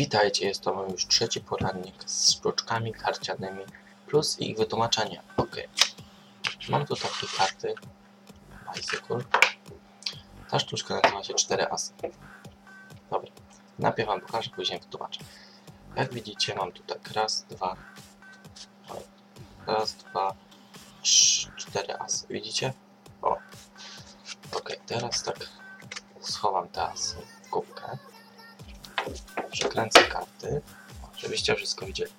Witajcie, jest to już trzeci poradnik z sztuczkami karcianymi plus ich wytłumaczenie. Ok. Mam tu takie karty. Bicycle. Ta sztuczka nazywa się 4 asy. Dobra. Najpierw wam pokażę, później wytłumaczę. Jak widzicie, mam tu tak raz, dwa, raz, dwa, trzy, cztery asy. Widzicie? O. Ok, teraz tak schowam te asy. Przekręcę karty, żebyście wszystko widzieli.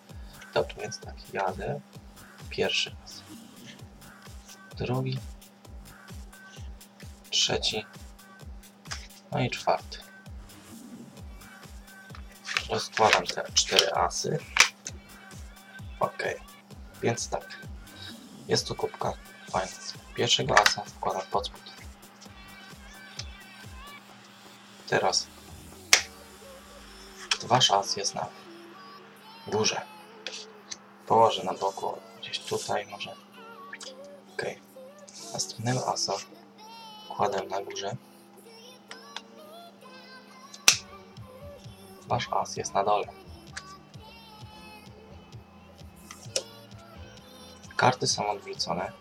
Dobrze, więc tak, jadę. Pierwszy raz. Drugi. Trzeci. No i czwarty. Rozkładam te cztery asy. Ok, więc tak. Jest tu kubka. Fajna. Pierwszego asa wkładam pod spód. Teraz wasz as jest na górze. Położę na boku, gdzieś tutaj może. Ok. Następnego asa kładę na górze. Wasz as jest na dole. Karty są odwrócone.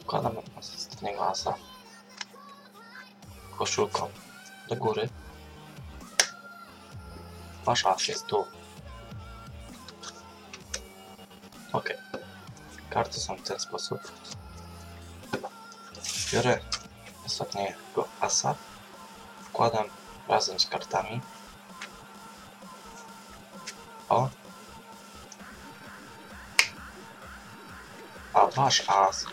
Wkładam ostatniego asa koszulką do góry. Wasz as jest tu. Ok. Karty są w ten sposób. Biorę ostatniego asa. Wkładam razem z kartami. O. A wasz as,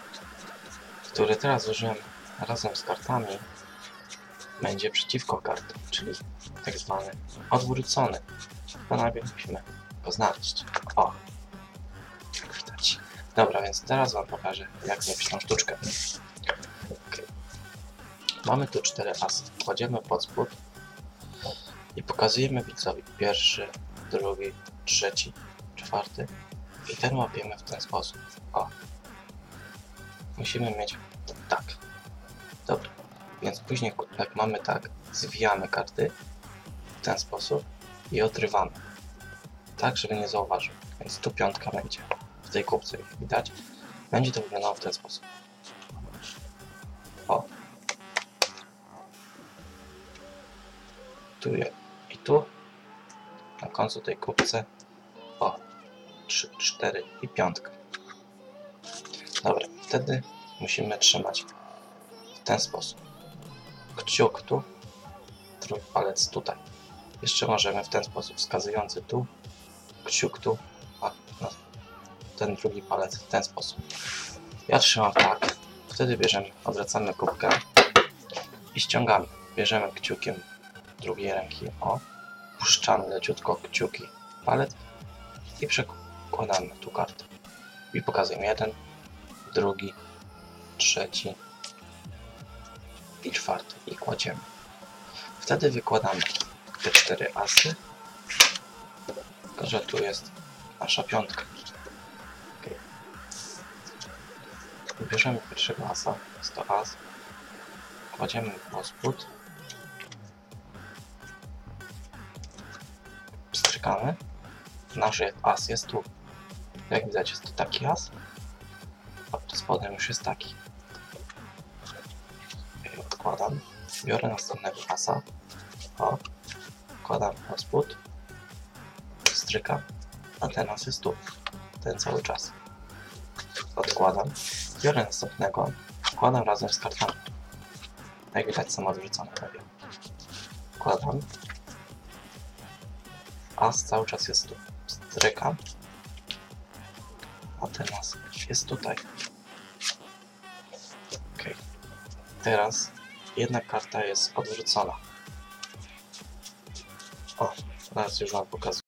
który teraz użyłem razem z kartami, będzie przeciwko kartom, czyli tak zwany odwrócony. Musimy go znaleźć. O! Widać. Dobra, więc teraz Wam pokażę, jak zrobić tą sztuczkę. Okej. Mamy tu cztery asy. Kładziemy pod spód i pokazujemy widzowi pierwszy, drugi, trzeci, czwarty i ten łapiemy w ten sposób. O! Musimy mieć tak. Dobra. Więc później jak mamy tak, zwijamy karty w ten sposób i odrywamy. Tak, żeby nie zauważył. Więc tu piątka będzie w tej kubce, jak widać. Będzie to wyglądało w ten sposób. O. Tu je. I tu na końcu tej kubce o 3, 4 i piątka. Dobra, wtedy musimy trzymać w ten sposób kciuk tu, drugi palec tutaj. Jeszcze możemy w ten sposób wskazujący tu, kciuk tu, a no, ten drugi palec w ten sposób. Ja trzymam tak, wtedy bierzemy, odwracamy kubkę i ściągamy. Bierzemy kciukiem drugiej ręki, o, puszczamy leciutko kciuki, palec i przekładamy tu kartę. I pokazujemy jeden, drugi, trzeci, i czwarty i kładziemy. Wtedy wykładamy te cztery asy, że tu jest nasza piątka. Okay. Bierzemy pierwszego asa, jest to as, kładziemy po spód, strykamy, nasz as jest tu. Jak widać jest to taki as, a pod spodem już jest taki odkładam, biorę następnego asa, o, wkładam na spód, strykam, a ten as jest tu, ten cały czas. Odkładam, biorę następnego, wkładam razem z kartami. Jak widać są odwrócone prawie. Wkładam, as cały czas jest tu, strykam, a ten as jest tutaj. Okay. Teraz jedna karta jest odwrócona. O, teraz już Wam pokazuję.